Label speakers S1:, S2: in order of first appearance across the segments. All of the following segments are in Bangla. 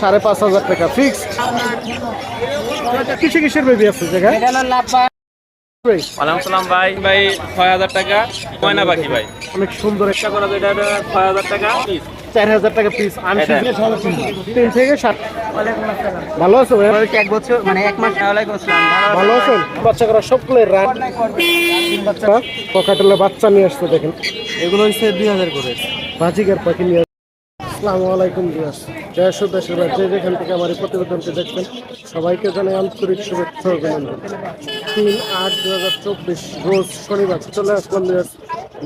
S1: সাড়ে পাঁচ হাজার টাকা ফিক্স কিসে কিসের বেবি আছে জায়গায়?
S2: সালাম ভাই। ভাই ছয় হাজার টাকা। পাখি ভাই।
S1: অনেক সুন্দর একটা
S2: করা এটা ছয় হাজার টাকা
S1: চার হাজার টাকা পিস তিন থেকে সাত ভালো আছো
S3: এক বছর মানে এক মাস ভালো
S1: ভালো আছেন? বাচ্চা করা সবগুলো রাত বাচ্চা বাচ্চা নিয়ে আসতে দেখেন।
S3: এগুলো হচ্ছে দুই হাজার করে।
S1: বাজিকার পাখি নিয়ে আসসালামু আলাইকুম দিয়াস দেশ ও দেশের রাজ্যে যেখান থেকে আমার এই প্রতিবেদনটি দেখবেন সবাইকে জানাই আন্তরিক শুভেচ্ছা অভিনন্দন। তিন আট দু হাজার চব্বিশ রোজ শনিবার চলে আসলাম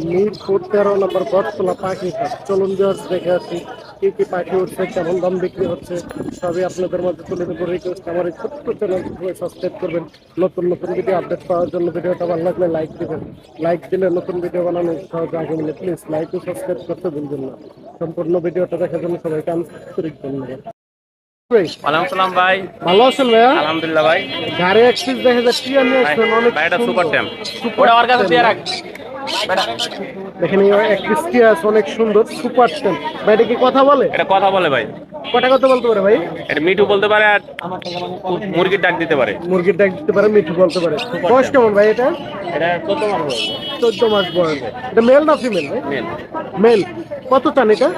S1: মিরপুর তেরো নম্বর বটতলা পাখি চলুন দেখে আসি। কি কি পাখি উঠছে কেমন দাম বিক্রি হচ্ছে সবই আপনাদের মধ্যে তুলে দেবো রিকোয়েস্ট আমার এই ছোট্ট চ্যানেলটি সাবস্ক্রাইব করবেন। নতুন নতুন ভিডিও আপডেট পাওয়ার জন্য ভিডিওটা ভালো লাগলে লাইক দিবেন। লাইক দিলে নতুন ভিডিও বানানো সহজ আগে মিলে প্লিজ লাইক ও সাবস্ক্রাইব করতে ভুলবেন না। সম্পূর্ণ ভিডিওটা দেখার জন্য সবাইকে আন্তরিক ধন্যবাদ। ভাই,
S2: ওয়ালাইকুম ভাই।
S1: ভালো আছেন ভাইয়া?
S2: আলহামদুলিল্লাহ ভাই।
S1: গাড়ি দেখা যাচ্ছে কি নিয়ে আসছেন অনেক
S2: ভাই, এটা সুপার ট্যাম ওটা ওর কাছে দিয়ে রাখ।
S1: দেখেন এক পিস আছে অনেক সুন্দর সুপার টেন ভাই এটা কি কথা বলে?
S2: এটা কথা বলে ভাই।
S1: কটা কথা বলতে পারে ভাই?
S2: এটা মিঠু বলতে পারে আর মুরগির ডাক দিতে পারে।
S1: মুরগির ডাক দিতে পারে মিঠু বলতে পারে। বয়স কেমন ভাই এটা?
S2: এটা চোদ্দ মাস বয়স।
S1: চোদ্দ মাস বয়স। এটা মেল না ফিমেল মেল কত চান এটা?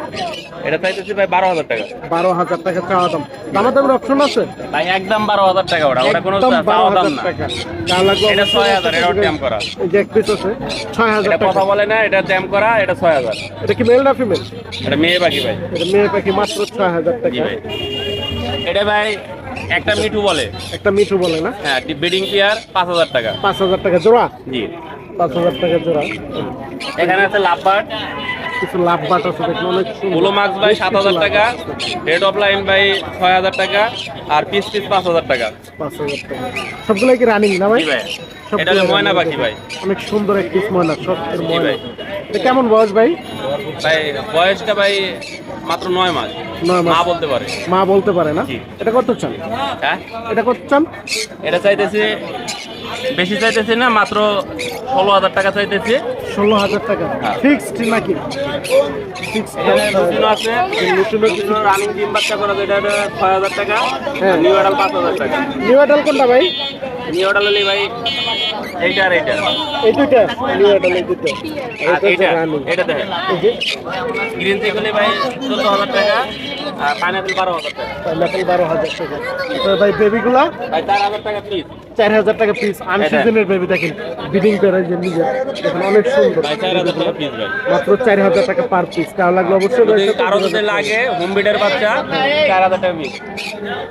S2: এটা চাইতেছি ভাই বারো হাজার টাকা।
S1: বারো হাজার টাকা চাওয়া দাম। দামা দামের অপশন আছে?
S2: ভাই একদম বারো হাজার টাকা ওটা। ওটা কোনো চাওয়া দাম না। এটা ছয় হাজার, এটাও ট্যাম করা।
S1: যে এক পিস আছে ছয় হাজার টাকা
S2: কথা বলে না এটা ট্যাম করা এটা ছয় হাজার।
S1: এটা কি মেল না ফিমেল
S2: এটা মেয়ে পাখি ভাই।
S1: এটা মেয়ে পাখি মাত্র ছয় হাজার টাকা।
S2: ভাই। এটা ভাই একটা মিঠু বলে।
S1: একটা মিঠু বলে না?
S2: হ্যাঁ বেডিং পেয়ার পাঁচ হাজার টাকা।
S1: পাঁচ হাজার টাকা জোড়া?
S2: জি।
S1: পাঁচ হাজার টাকা জোড়া।
S2: এখানে আছে লাভবার্ড
S1: কিছু লাভ বাট আছে দেখুন অনেক।
S2: গুলো মাছ ভাই সাত হাজার টাকা। রেড অফ লাইন ভাই ছয় হাজার টাকা। আর পিস পিস পাঁচ হাজার টাকা।
S1: পাঁচ হাজার টাকা। সবগুলাই কি রানিং না ভাই?
S2: ভাই। এটা ময়না পাখি ভাই।
S1: অনেক সুন্দর এক পিস ময়না সব ময়না। কেমন বয়স ভাই?
S2: ভাই বয়সটা ভাই মাত্র নয় মাস।
S1: নয়
S2: মা বলতে পারে।
S1: মা বলতে পারে না? এটা কত চান?
S2: হ্যাঁ?
S1: এটা কত চান?
S2: এটা চাইতেছে বেশি চাইতেছে না মাত্র ষোলো হাজার টাকা চাইতেছি।
S1: ষোলো হাজার টাকা।
S2: হ্যাঁ।
S1: ফিক্সড নাকি? ফিক্সড
S2: আছে লুটিনো রানিং ডিম বাচ্চা করা এটা ছয় হাজার টাকা
S1: হ্যাঁ।
S2: নিউ অ্যাডাল পাঁচ হাজার টাকা।
S1: নিউ অ্যাডাল কোনটা ভাই?
S2: নিউ অ্যাডাল হলে ভাই এইটা আর এইটা।
S1: এই দুইটা? নিউ অ্যাডাল এই দুইটা।
S2: এইটা এটা দেখেন। গ্রিন চেক হলে ভাই চোদ্দ হাজার টাকা আর পাইনাপেল বারো হাজার টাকা।
S1: পাইনাপেল বারো হাজার টাকা। তো ভাই বেবিগুলা
S2: ভাই চার হাজার টাকা পিস
S1: চার হাজার টাকা পিস আনসিজনের বেবি দেখেন। বিডিং করে যে দেখেন অনেক সুন্দর। মাত্র চার হাজার টাকা পার পিস কারও লাগলে অবশ্যই
S2: কারও যদি লাগে হোম বিডের বাচ্চা চার হাজার টাকা পিস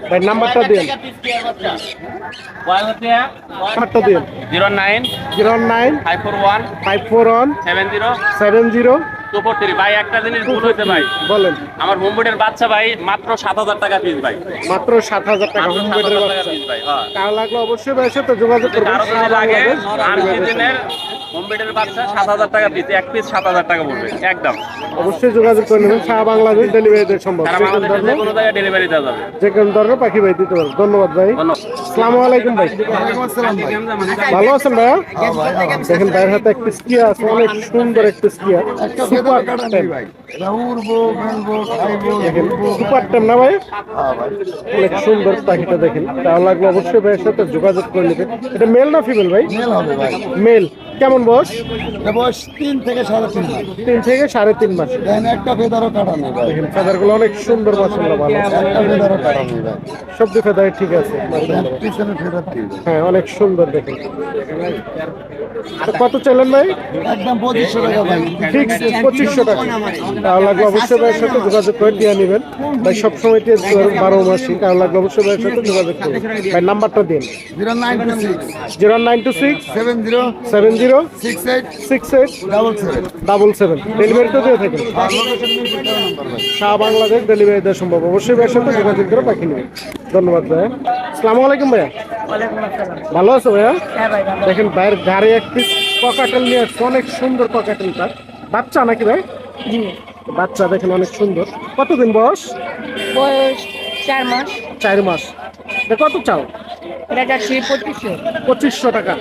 S1: ভাই নাম্বারটা দিন। নাম্বারটা দিন।
S2: Zero nine
S1: zero nine
S2: five four one
S1: five four one
S2: seven zero
S1: seven zero
S2: two three ভাই একটা জিনিস ভুল হয়েছে ভাই।
S1: বলেন।
S2: আমার হোম বাচ্চা ভাই মাত্র সাত হাজার টাকা পিস ভাই।
S1: মাত্র সাত হাজার টাকা
S2: মাত্র
S1: হোম
S2: সাত
S1: বেডের
S2: হাজার টাকা
S1: বাচ্চা
S2: পিস ভাই হ্যাঁ
S1: কারও লাগলে অবশ্যই ভাইয়ের সাথে যোগাযোগ করবেন।
S2: কারও যদি লাগে আনসিজনের হোম বিডের বাচ্চা সাত হাজার টাকা পিস এক পিস সাত হাজার টাকা পড়বে একদম।
S1: অবশ্যই যোগাযোগ করে নেবেন। সারা বাংলাদেশ ডেলিভারি সম্ভব। যে কোনো
S2: জায়গায় ডেলিভারি দেওয়া যাবে।
S1: যে কোনো ধরনের পাখি ভাই দিতে ধন্যবাদ ভাই।
S2: ধন্যবাদ।
S1: আসসালামু আলাইকুম ভাই। ভালো আছেন ভাইয়া? দেখেন ভাইয়ের হাতে একটি স্কিয়া আছে অনেক সুন্দর একটি স্কিয়া সুপার টেম। দেখেন সুপার টেম না ভাই? অনেক সুন্দর পাখিটা দেখেন। তাহলে লাগলে অবশ্যই ভাইয়ের সাথে যোগাযোগ করে নেবেন এটা মেল না ফিমেল ভাই?
S4: মেল হবে ভাই।
S1: মেল। কেমন বয়স?
S4: বয়স তিন থেকে সাড়ে তিন মাস।
S1: তিন থেকে সাড়ে তিন মাস।
S4: একটা ফেদারও কাটা নেই ভাই
S1: দেখেন ফেদারগুলো অনেক সুন্দর মাসাল্লাহ ভালো।
S4: একটা ফেদারও কাটা নেই ভাই
S1: সবজি ফেদার ঠিক আছে। হ্যাঁ অনেক সুন্দর দেখেন। কত চাইলেন ভাই?
S4: একদম পঁচিশশো টাকা ভাই।
S1: ফিক্স পঁচিশশো টাকা। তাহলে লাগবে অবশ্যই ভাইয়ের সাথে যোগাযোগ করে দিয়ে নেবেন। ভাই সবসময় টেস্ট বারো মাসই। তাহলে লাগবে অবশ্যই ভাইয়ের সাথে যোগাযোগ করবেন ভাই নাম্বারটা দিন।
S4: Zero nine two six
S1: zero nine two six
S4: seven zero
S1: seven zero
S4: six eight
S1: six eight
S4: double seven.
S1: Double seven delivery তো দিয়ে থাকেন। সারা বাংলাদেশ ডেলিভারি দেওয়া সম্ভব। অবশ্যই ভাইয়ের সাথে যোগাযোগ করে পাখি নেবেন। ধন্যবাদ ভাইয়া আসসালামু আলাইকুম ভাইয়া। ভালো আছো ভাইয়া? দেখেন ভাইয়ের গাড়ি এক পিস পকাটেল নিয়ে অনেক সুন্দর পকাটেলটা বাচ্চা নাকি ভাই? বাচ্চা দেখেন অনেক সুন্দর। কতদিন বয়স?
S5: বয়স চার মাস।
S1: চার মাস। এটা কত চাও?
S5: এটা যাচ্ছে পঁচিশশো।
S1: পঁচিশশো টাকা।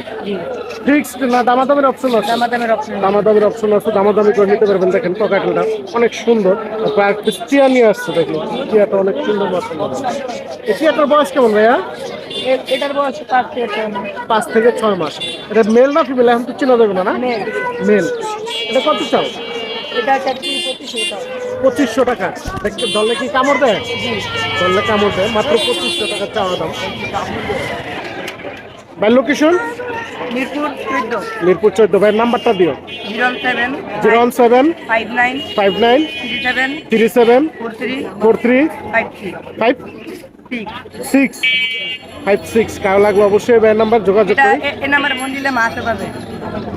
S1: ফিক্সড না দামাদামের অপশন আছে?
S5: দামাদামের অপশন
S1: দামাদামির অপশন আছে দামাদামি করে নিতে পারবেন। দেখেন অনেক সুন্দর। নিয়ে আসছে দেখেন। অনেক সুন্দর এই বয়স কেমন ভাইয়া?
S5: এটার বয়স পাঁচ থেকে ছয় মাস।
S1: পাঁচ থেকে ছয় মাস। এটা মেল না ফিমেল এখন তো চেনা যাবে না
S5: মেল
S1: এটা কত চাও?
S5: এটা পঁচিশশো টাকা।
S1: পঁচিশশো টাকা। দলে কি কামড় দেয়? দলে কামড় দেয় মাত্র পঁচিশশো টাকা চাওয়া দাম। ভাই লোকেশন
S5: মিরপুর চোদ্দ।
S1: মিরপুর চোদ্দ। ভাইয়ের নাম্বারটা দিও।
S5: Zero seven
S1: zero seven
S5: five nine
S1: five nine
S5: three seven
S1: three seven
S5: four three
S1: four three
S5: five three.
S1: Five
S5: six.
S1: Five six. কারও লাগল অবশ্যই ভাইয়ের নাম্বার যোগাযোগ করে
S5: এ- এ নাম্বারে ফোন দিলে মাছও পাবে।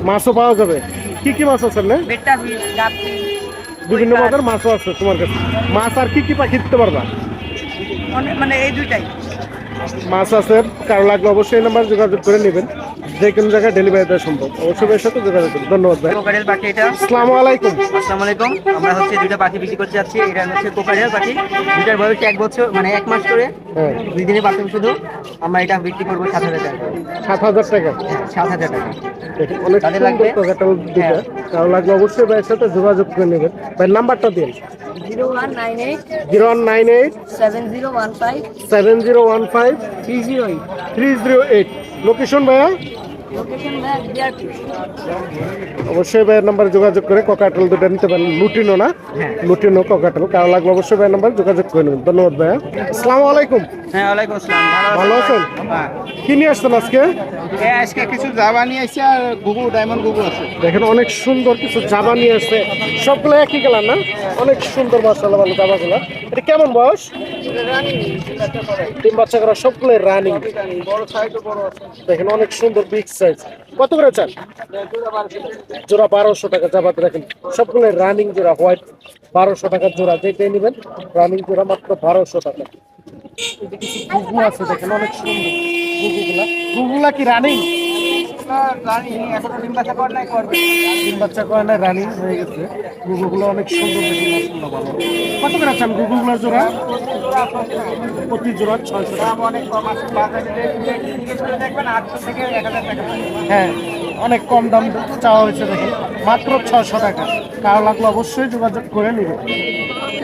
S1: মাছও পাওয়া যাবে। কি কি মাছ আছে
S5: বেটা
S1: বিভিন্ন মাছের মাছও আছে তোমার কাছে। মাছ আর কি কি পাখি দিতে পারবা?
S5: মানে এই দুইটাই।
S1: মাছ আছে কারও লাগলে অবশ্যই নাম্বার যোগাযোগ করে নেবেন। যে কোনো জায়গায় ডেলিভারি দেওয়া সম্ভব। অবশ্যই ভাইয়ের সাথে যোগাযোগ করুন। ধন্যবাদ ভাই।
S3: কোকারেল পাখি এটা।
S1: আসসালামু আলাইকুম।
S3: আসসালামু আলাইকুম। আমরা হচ্ছে দুইটা পাখি বিক্রি করতে যাচ্ছি। এটা হচ্ছে কোকারেল পাখি। দুইটার বয়স এক বছর মানে এক মাস করে।
S1: হ্যাঁ।
S3: দুই দিনে বাথরুম শুধু। আমরা এটা বিক্রি করব সাত হাজার টাকা।
S1: সাত হাজার টাকা?
S3: সাত হাজার টাকা।
S1: অনেক
S3: লাগবে? হ্যাঁ।
S1: কারও লাগলে অবশ্যই ভাইয়ের সাথে যোগাযোগ করে নেবেন। ভাই নাম্বারটা দিন।
S5: Zero one nine eight
S1: zero one nine eight
S5: seven zero one five
S1: seven zero one five
S5: three zero eight.
S1: Three zero eight. Location ভাইয়া? অবশ্যই ভাইয়ের নাম্বারে যোগাযোগ করে ককাটেল দুটো নিতে পারেন। লুটিনো না? Lutino cockatiel. কারও লাগলে অবশ্যই ভাইয়ের নাম্বার যোগাযোগ করে নেবেন। ধন্যবাদ ভাইয়া। আসসালামু আলাইকুম।
S3: হ্যাঁ ওয়ালাইকুম আসসালাম।
S1: ভালো আছেন? কি নিয়ে আসছেন আজকে?
S3: হ্যাঁ আজকে কিছু জাবা নিয়ে আসছি আর গুগু ডায়মন্ড গুগু আছে।
S1: দেখেন অনেক সুন্দর কিছু জামা নিয়ে আসছে। সবগুলো একই কালার না? অনেক সুন্দর মাসাল্লাহ ভালো জামাগুলো এটা কেমন বয়স? তিন বাচ্চা করা সবগুলো রানিং দেখেন অনেক সুন্দর বিগ সাইজ কত করে চান? জোড়া বারোশো টাকা জামাতে দেখেন, সবগুলো রানিং জোড়া হোয়াইট বারোশো টাকার জোড়া, যেটাই নেবেন রানিং জোড়া মাত্র বারোশো টাকা। এদিকে আছে দেখেন, অনেক সুন্দর ঘুঘুগুলা। ঘুঘুগুলা কি রানিং তিন বাচ্চা করে রানিং হয়ে গেছে। গুগুগুলো অনেক সুন্দর কত করে আছেন গুগুগুলোর জোড়া? প্রতি জোড়া ছয়শো হ্যাঁ অনেক কম দাম চাওয়া হয়েছে দেখেন মাত্র ছশো টাকা। কারও লাগল অবশ্যই যোগাযোগ করে নিবে।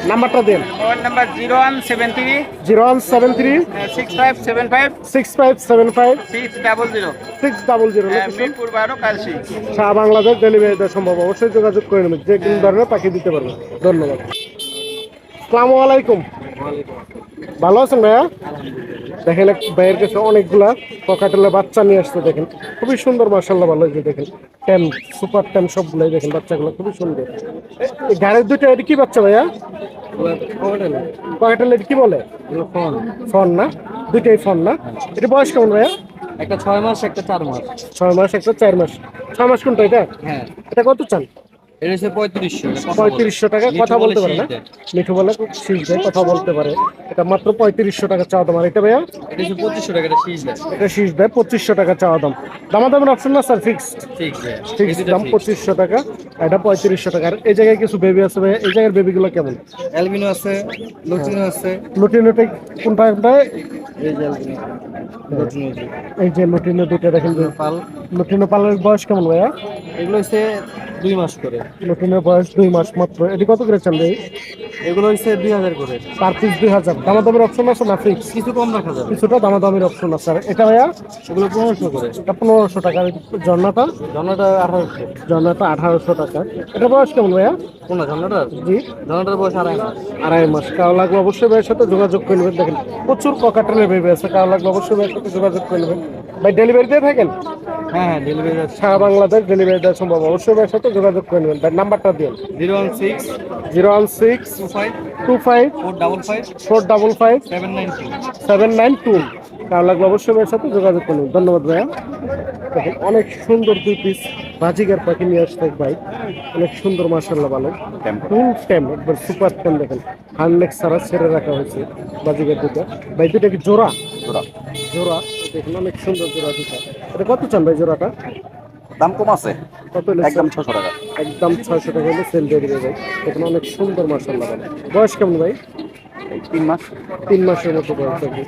S1: নাম্বারটা দেন।
S3: Number zero one seven three
S1: zero one seven three
S3: six five seven five
S1: six five seven five
S3: six double zero.
S1: Six double zero.
S3: Mirpur বারো কালসি
S1: সারা বাংলাদেশ ডেলিভারি দেওয়া সম্ভব। অবশ্যই যোগাযোগ করে নেবেন যে কোনো ধরনের পাখি দিতে পারবেন ধন্যবাদ। আসসালামু আলাইকুম। ভালো আছেন ভাইয়া? দেখেন এক ভাইয়ের কাছে অনেকগুলা পকাটেলের বাচ্চা নিয়ে আসছে দেখেন। খুবই সুন্দর মার্শাল্লাহ ভালো হয়েছে দেখেন। ট্যাম সুপার ট্যাম সবগুলোই দেখেন বাচ্চাগুলো খুবই সুন্দর। এই গাড়ির দুটো এটা কি বাচ্চা ভাইয়া? পকাটেল এটা কি বলে?
S3: ফোন
S1: ফোন না? দুইটাই ফোন না? এটা বয়স কেমন ভাইয়া?
S3: একটা ছয় মাস একটা চার মাস।
S1: ছয় মাস একটা চার মাস। ছয় মাস কোনটা এটা?
S3: হ্যাঁ।
S1: এটা কত চান?
S3: পঁয়ত্রিশশো
S1: টাকা কথা বলতে পারে না। মিঠু বলে শীষ দেয় কথা বলতে পারে। এটা মাত্র পঁয়ত্রিশশো টাকা চাওয়া দাম। আর এটা ভাইয়া?
S3: পঁচিশশো টাকা এটা শীষ দেয়
S1: এটা শীষ দেয় পঁচিশশো টাকা চাওয়া দাম। দামা দামের অপশন না স্যার ফিক্সড
S3: ঠিক
S1: ফিক্সড দাম পঁচিশশো টাকা এটা পঁয়ত্রিশশো টাকা। আর এই জায়গায় কিছু বেবি আছে ভাইয়া? এই জায়গার বেবিগুলো কেমন?
S3: অ্যালবিনো আছে লুটিনো আছে।
S1: লুটি লুটি কোনটা কোনটায়
S3: এই যে
S1: এই যে লুটিনো দুটো দেখেন। লুটিনো পালের বয়স কেমন ভাইয়া?
S3: এগুলো হচ্ছে দুই মাস করে।
S1: লুটিনের বয়স দুই মাস মাত্র। এটি কত করে চান
S3: এগুলো হচ্ছে দুই হাজার করে।
S1: পার পিস দুই হাজার। দামা দামের অপশন আছে না ফিক্স
S3: কিছু কম রাখা যাবে।
S1: কিছুটা দামা দামের অপশন আছে। আর এটা ভাইয়া?
S3: এগুলো পনেরোশো করে।
S1: এটা পনেরোশো টাকা। ঝর্ণাটা?
S3: ঝর্ণাটা আঠারোশো।
S1: ঝর্ণাটা আঠারোশো টাকা। এটা বয়স কেমন ভাইয়া?
S3: কোনটা ঝর্ণাটার?
S1: জি।
S3: ঝর্ণাটার বয়স আড়াই মাস।
S1: আড়াই মাস। কারও লাগবে অবশ্যই ভাইয়ের সাথে যোগাযোগ করে নেবেন। দেখেন প্রচুর ককাটেলের বেবি আছে। কারও লাগবে অবশ্যই ভাইয়ের সাথে যোগাযোগ করে নেবেন। ভাই ডেলিভারি দিয়ে থাকেন?
S3: হ্যাঁ হ্যাঁ ডেলিভারি
S1: সারা বাংলাদেশ ডেলিভারি দেওয়া সম্ভব। অবশ্যই ভাইয়ের সাথে যোগাযোগ করে নেবেন। তার নাম্বারটা দিন।
S3: Zero one six
S1: zero one six
S3: two five
S1: two five
S3: four double five
S1: four double five
S3: seven nine two.
S1: Seven nine two কারও লাগবে অবশ্যই ভাইয়ের সাথে যোগাযোগ করে নেবেন। ধন্যবাদ ভাইয়া। দেখেন অনেক সুন্দর দুই পিস বাজিগার পাখি নিয়ে আসতে ভাই। অনেক সুন্দর মার্শাল্লাহ ভালো। ফুল টেম একবার সুপার টেম দেখেন। হান্ডেক সারা ছেড়ে রাখা হয়েছে বাজিগার দুটো ভাই দুটো কি জোড়া? জোড়া। জোড়া দেখুন অনেক সুন্দর জোড়া জুতা এটা কত চান ভাই জোড়াটা?
S6: দাম কম আছে।
S1: কত
S6: একদম ছশো টাকা।
S1: একদম ছয়শো টাকা হলে সেল দিয়ে দিবে ভাই। দেখেন অনেক সুন্দর মার্শাল্লাহ ভালো। বয়স কেমন ভাই?
S3: তিন মাস।
S1: তিন মাসের মতো বয়স কি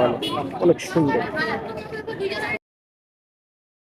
S1: ভালো। অনেক সুন্দর।